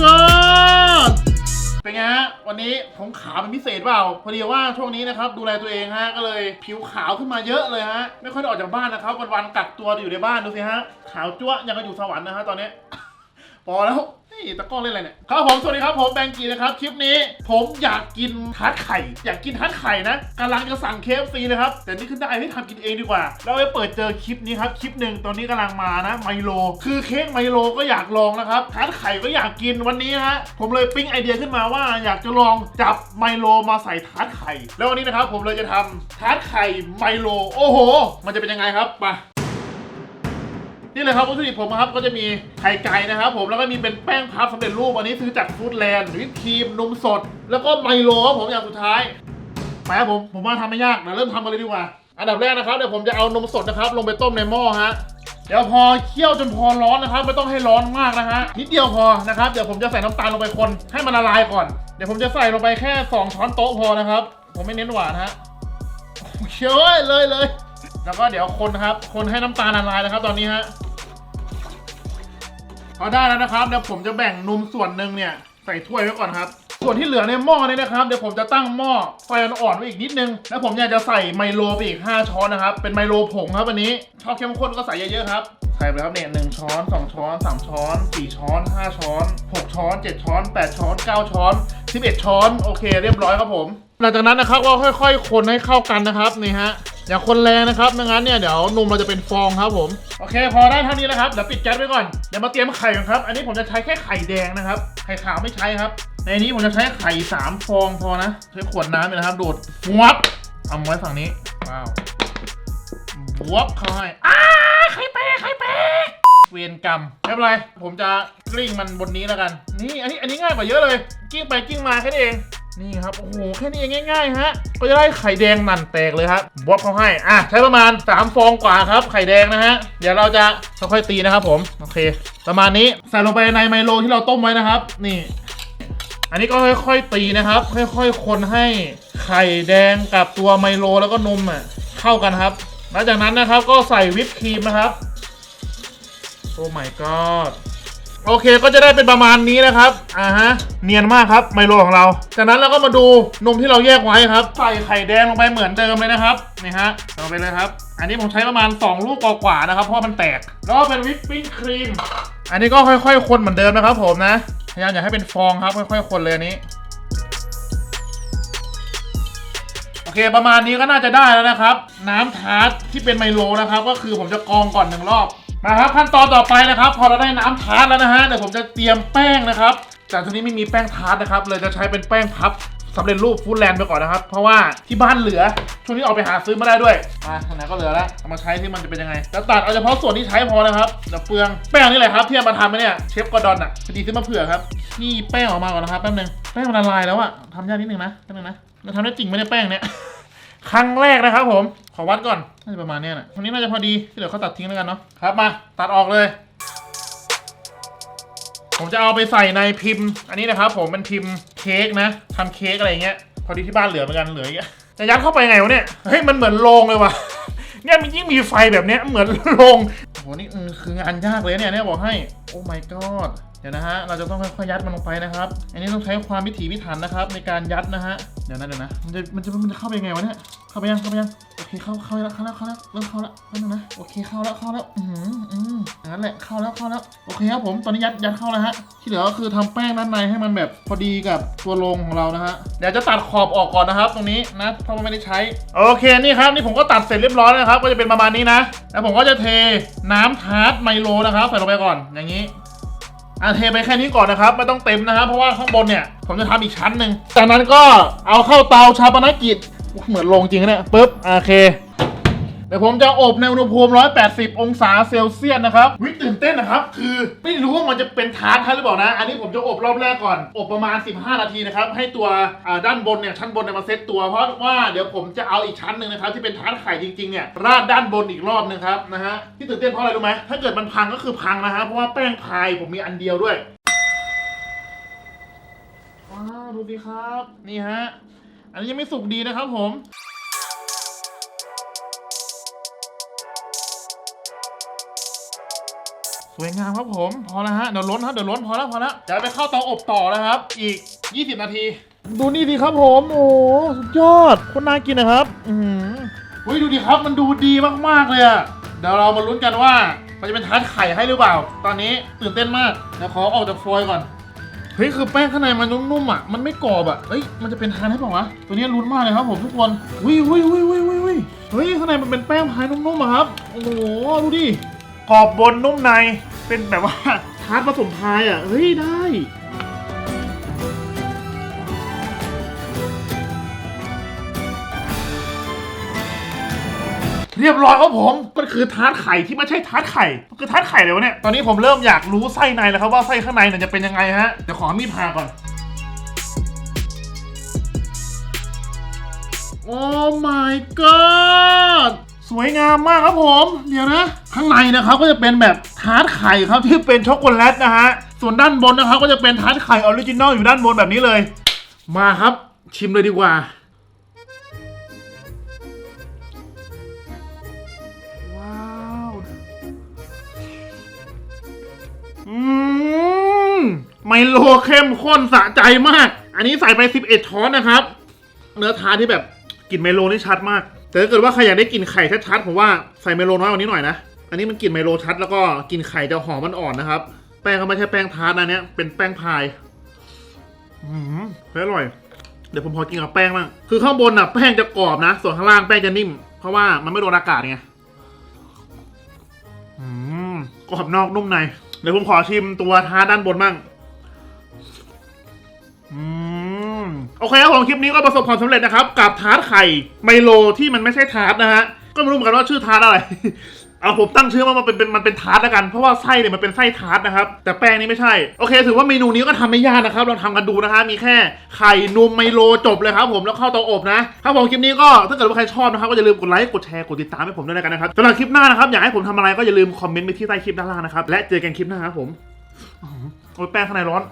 god เป็นไงฮะ วันนี้ผมขาวเป็นพิเศษเปล่า พอดีว่าช่วงนี้นะครับ ดูแลตัวเองฮะ ก็เลยผิวขาวขึ้นมาเยอะเลยฮะ ไม่ค่อยได้ออกจากบ้านนะครับ วันๆกักตัวอยู่ในบ้านดูสิฮะ ขาวจ้วะยังก็อยู่สวรรค์นะฮะตอนนี้ พอแล้วนี่ตะก้องเล่นอะไรเนี่ยครับผม สวัสดีครับ ผมแบงกีนะครับ คลิปนี้ผมอยากกินทาร์ตไข่ อยากกินทาร์ตไข่นะกำลังจะสั่งเคฟซีนะครับ แต่นี่ขึ้นได้ให้ทำกินเองดีกว่า แล้วไปเปิดเจอคลิปนี้ครับ คลิปหนึ่งตอนนี้กำลังมานะไมโล คือเค้กไมโลก็อยากลองนะครับทาร์ตไข่ก็อยากกินวันนี้ฮะผมเลยปิ้งไอเดียขึ้นมาว่า อยากจะลองจับไมโลมาใส่ทาร์ตไข่ แล้ววันนี้นะครับผมเลยจะทำทาร์ตไข่ไมโล โอ้โห มันจะเป็นยังไงครับไป นี่เลยครับวัตถุดิบผมนะครับก็จะมีไข่ไก่นะครับผมแล้วก็มีเป็นแป้งพับสำเร็จรูปอันนี้ซื้อจากฟู้ดแลนด์วิปครีมนมสด แล้วก็ไมโลครับผมอย่างสุดท้ายไปครับผมผมว่าทำไม่ยากเดี๋ยวเริ่มทำกันเลยดีกว่า อันดับแรกนะครับเดี๋ยวผมจะเอานมสดนะครับ ลงไปต้มในหม้อฮะเดี๋ยวพอเคี่ยวจนพอร้อนนะครับ ไม่ต้องให้ร้อนมากนะฮะนิดเดียวพอนะครับเดี๋ยวผมจะใส่น้ำตาลลงไปคนให้มันละลายก่อน เดี๋ยวผมจะใส่ลงไปแค่สองช้อนโต๊ะพอนะครับ ผมไม่เน้นหวานฮะโอเคเลยเลยเลยแล้วก็เดี๋ยวคนนะครับ คนให้น้ำตาลละลายนะครับ ตอนนี้ฮะ พอได้แล้วนะครับเดี๋ยวผมจะแบ่งนมส่วนหนึ่งเนี่ยใส่ถ้วยไว้ก่อนครับ ส่วนที่เหลือในหม้อนี้นะครับเดี๋ยวผมจะตั้งหม้อไฟอ่อนๆไว้อีกนิดนึง แล้วผมอยากจะใส่ไมโลไปอีก 5 ช้อนนะครับ เป็นไมโลผงครับอันนี้ชอบเข้มข้นก็ใส่เยอะๆครับใส่ไปครับเนี่ยหนึ่งช้อน2ช้อน3ช้อน4ช้อน5ช้อน6ช้อน7ช้อน8ช้อน9ช้อน11ช้อนโอเค เรียบร้อยครับผม หลังจากนั้นนะครับก็ค่อย ๆ คนให้เข้ากันนะครับนี่ฮะ อย่าคนแรงนะครับไม่งั้นเนี่ยเดี๋ยวนมเราจะเป็นฟองครับผมโอเค พอได้เท่านี้แล้วครับเดี๋ยวปิดแก๊สไว้ก่อนเดี๋ยวมาเตรียมไข่กันครับ อันนี้ผมจะใช้แค่ไข่แดงนะครับไข่ขาวไม่ใช้ครับ ในนี้ผมจะใช้ไข่สามฟองพอนะใช้ขวดน้ำเลยนะครับดูดวับเอาไว้ฝั่งนี้ว้าวบวบเข้าให้อ้าไข่แตกไข่แตกเวียนกรรมไม่เป็นไรผมจะกลิ้งมันบนนี้แล้วกัน นี่อันนี้อันนี้ง่ายกว่าเยอะเลย กิ้งไปกิ้งมาแค่นี้เอง นี่ครับ โอ้โห แค่นี้เองง่ายๆฮะ ก็จะได้ไข่แดงนั่นแตกเลยครับบวบเขาให้ อะ ใช้ประมาณ 3 ฟองกว่าครับ ไข่แดงนะฮะ เดี๋ยวเราจะค่อยๆตีนะครับผม โอเค ประมาณนี้ใส่ลงไปในไมโลที่เราต้มไว้นะครับ นี่ อันนี้ก็ค่อยๆตีนะครับ ค่อยๆ คนให้ไข่แดงกับตัวไมโลแล้วก็นมอะเข้ากันครับ หลังจากนั้นนะครับก็ใส่วิปครีมนะครับ โอ้ my god โอเคก็จะได้เป็นประมาณนี้นะครับอ่าฮะเนียนมากครับไมโลของเรา จากนั้นเราก็มาดูนมที่เราแยกไว้ครับ ใส่ไข่แดงลงไปเหมือนเดิมเลยนะครับนี่ฮะลงไปเลยครับ อันนี้ผมใช้ประมาณ 2 ลูกกว่าๆนะครับเพราะมันแตกแล้วก็เป็นวิปปิ้งครีมอันนี้ก็ค่อยๆ คนเหมือนเดิมนะครับ ผมนะพยายามอย่าให้เป็นฟองครับค่อยๆ คนเลยอันนี้โอเคประมาณนี้ก็น่าจะได้แล้วนะครับ น้ำทาร์ตที่เป็นไมโลนะครับ ก็คือผมจะกรองก่อนหนึ่งรอบ มาครับขั้นตอนต่อไปนะครับ พอเราได้น้ำทาร์ตแล้วนะฮะเดี๋ยวผมจะเตรียมแป้งนะครับ แต่ทีนี้ไม่มีแป้งทาร์ตนะครับ เลยจะใช้เป็นแป้งพับสำเร็จรูปฟู้ดแลนด์ไปก่อนนะครับ เพราะว่าที่บ้านเหลือ ช่วงนี้ออกไปหาซื้อมาได้ด้วยมาทางไหนก็เหลือแล้วเอามาใช้ที่มันจะเป็นยังไง แล้วตัดเอาเฉพาะส่วนที่ใช้พอนะครับเดี๋ยวเปลืองแป้งนี่แหละครับที่เอามาทำไว้เนี่ยเชฟกอดอนอะพอดีซื้อมาเผื่อครับนี่แป้งออกมาก่อนนะครับแป๊บนึงแป้งมันละลายแล้วอะทำยากนิดนึงนะแป๊บนึงนะเราทำได้จริงไหมเนี่ยแป้งเนี่ย ครั้งแรกนะครับผม ขอวัดก่อน น่าจะประมาณเนี้ยนะตรงนี้น่าจะพอดีที่เหลือเขาตัดทิ้งแล้วกันเนาะ ครับมา ตัดออกเลย ผมจะเอาไปใส่ในพิมพ์ อันนี้นะครับผมเป็นพิมพ์เค้กนะทำเค้กอะไรอย่างเงี้ย พอดีที่บ้านเหลือเหมือนกันเหลืออย่างเงี้ยจะยัดเข้าไปไงวะเนี่ย เฮ้ย มันเหมือนโรงเลยว่ะ เนี่ยมันยิ่งมีไฟแบบเนี้ยเหมือนโรงโห นี่อืมคืองานยากเลยเนี่ยเนี่ยบอกให้ โอ้ my god เดี๋ยวนะฮะ เราจะต้องค่อยๆยัดมันลงไปนะครับ อันนี้ต้องใช้ความพิถีพิถันนะครับในการยัดนะฮะ เดี๋ยวนะเดี๋ยวนะ มันจะมันจะมันจะเข้าไปยังไงวะเนี่ย เข้าไปยังเข้าไปยัง โอเคเข้าเข้าแล้วเข้าแล้วเข้าแล้วเริ่มเข้าแล้วแป๊บนึงนะ โอเคเข้าแล้วเข้าแล้ว อือหืออืมอย่างนั้นแหละเข้าแล้วเข้าแล้ว โอเคครับผม ตอนนี้ยัดยัดเข้าแล้วฮะ ที่เหลือก็คือทำแป้งด้านในให้มันแบบพอดีกับตัวโรงของเรานะฮะ เดี๋ยวจะตัดขอบออกก่อนนะครับ ตรงนี้นะเพราะว่าไม่ได้ใช้ โอเคนี่ครับนี่ผมก็ตัดเสร็จเรียบร้อยแล้วนะครับ ก็จะเป็นประมาณนี้นะ แล้วผมก็จะเทน้ำทาร์ตไมโลนะครับใส่ลงไปก่อนอย่างนี้ อะเทไปแค่นี้ก่อนนะครับ ไม่ต้องเต็มนะครับ เพราะว่าข้างบนเนี่ย ผมจะทำอีกชั้นหนึ่งจากนั้นก็เอาเข้าเตาชาปนกิจ เหมือนโรงจริงนะเนี่ยปุ๊บโอเค เดี๋ยวผมจะอบในอุณหภูมิ 180 องศาเซลเซียสนะครับวิตื่นเต้นนะครับ คือไม่รู้ว่ามันจะเป็นทาร์ตให้หรือเปล่านะ อันนี้ผมจะอบรอบแรกก่อน อบประมาณ 15 นาทีนะครับ ให้ตัวด้านบนเนี่ยชั้นบนเนี่ยมาเซตตัว เพราะว่าเดี๋ยวผมจะเอาอีกชั้นหนึ่งนะครับที่เป็นทาร์ตไข่จริงๆเนี่ยราดด้านบนอีกรอบนึงครับนะฮะที่ตื่นเต้นเพราะอะไรรู้ไหมถ้าเกิดมันพังก็คือพังนะฮะเพราะว่าแป้งพายผมมีอันเดียวด้วยว้าวดูดีครับ นี่ฮะ อันนี้ยังไม่สุกดีนะครับผม สสวยงามครับผม พอแล้วฮะ เดี๋ยวล้นครับเดี๋ยวล้นพอแล้วพอแล้วเดี๋ยวไปเข้าเตาอบต่อนะครับ อีก 20 นาที ดูนี่ดีครับผม โอ้โหสุดยอดคนน่ากินนะครับ อือหือเฮ้ยดูดิครับมันดูดีมากๆเลยอะเดี๋ยวเรามาลุ้นกันว่า มันจะเป็นทาร์ตไข่ให้หรือเปล่า ตอนนี้ตื่นเต้นมากเดี๋ยวขอออกจากฟอยล์ก่อนเฮ้ยคือแป้งข้างในมันนุ่มๆอะ มันไม่กรอบอะเฮ้ย มันจะเป็นทานให้เปล่าวะ ตัวนี้ลุ้นมากเลยครับผมทุกคนวิววิววิววิววิวเฮ้ยข้างในมันเป็นแป้งพายนุ่มๆอะครับ โอ้โห ดูดิ กรอบบนนุ่มในเป็นแบบว่าทาร์ตผสมพายอะ เฮ้ย ได้ เรียบร้อยครับผมมันคือทาร์ตไข่ที่ไม่ใช่ทาร์ตไข่มันคือทาร์ตไข่เลยวะเนี่ย ตอนนี้ผมเริ่มอยากรู้ไส้ในแล้วครับว่าไส้ข้างในเนี่ยจะเป็นยังไงฮะ เดี๋ยวขอมีดพาก่อนโอ้ my god สวยงามมากครับผม เดี๋ยวนะ ข้างในนะครับก็จะเป็นแบบทาร์ตไข่ครับที่เป็นช็อกโกแลตนะฮะ ส่วนด้านบนนะครับก็จะเป็นทาร์ตไข่ออริจินอลอยู่ด้านบนแบบนี้เลย มาครับ ชิมเลยดีกว่า ว้าวอืมไมโลเข้มข้นสะใจมาก อันนี้ใส่ไป 11ช้อนนะครับ เนื้อทาที่แบบกลิ่นไมโลนี่ชัดมาก แต่ถ้าเกิดว่าใครอยากได้กลิ่นไข่ชัดๆผมว่าใส่ไมโลน้อยกว่านี้หน่อยนะ อันนี้มันกลิ่นไมโลชัดแล้วก็กลิ่นไข่จะหอมมันอ่อนนะครับ แป้งก็ไม่ใช่แป้งทาร์ตนะเนี้ยเป็นแป้งพาย อืมเฮ้ยอร่อย เดี๋ยวผมพอกินกับแป้งบ้าง คือข้างบนน่ะแป้งจะกรอบนะ ส่วนข้างล่างแป้งจะนิ่ม เพราะว่ามันไม่โดนอากาศไง อืมกรอบนอกนุ่มใน เดี๋ยวผมขอชิมตัวทาร์ตด้านบนบ้าง อืม โอเคครับผมคลิปนี้ก็ประสบความสำเร็จนะครับ กับทาร์ตไข่ไมโลที่มันไม่ใช่ทาร์ตนะฮะ ก็ไม่รู้เหมือนกันว่าชื่อทาร์ตอะไร เอาผมตั้งชื่อว่ามันเป็นเป็นมันเป็นทาร์ตแล้วกัน เพราะว่าไส้เนี่ยมันเป็นไส้ทาร์ตนะครับ แต่แป้งนี่ไม่ใช่ โอเค ถือว่าเมนูนี้ก็ทำไม่ยากนะครับ ลองทำกันดูนะฮะ มีแค่ไข่นมไมโลจบเลยครับผม แล้วเข้าเตาอบนะครับผมคลิปนี้ก็ถ้าเกิดว่าใครชอบนะครับ ก็อย่าลืมกดไลค์ กดแชร์ กดติดตามให้ผมด้วยแล้วกันนะครับสำหรับคลิปหน้านะครับ อยากให้ผมทำอะไรก็อย่าลืมคอมเมนต์ไปที่ใต้คลิปด้านล่างนะครับ และเจอกันคลิปหน้าครับผมโอ้ยแป้งข้างในร้อน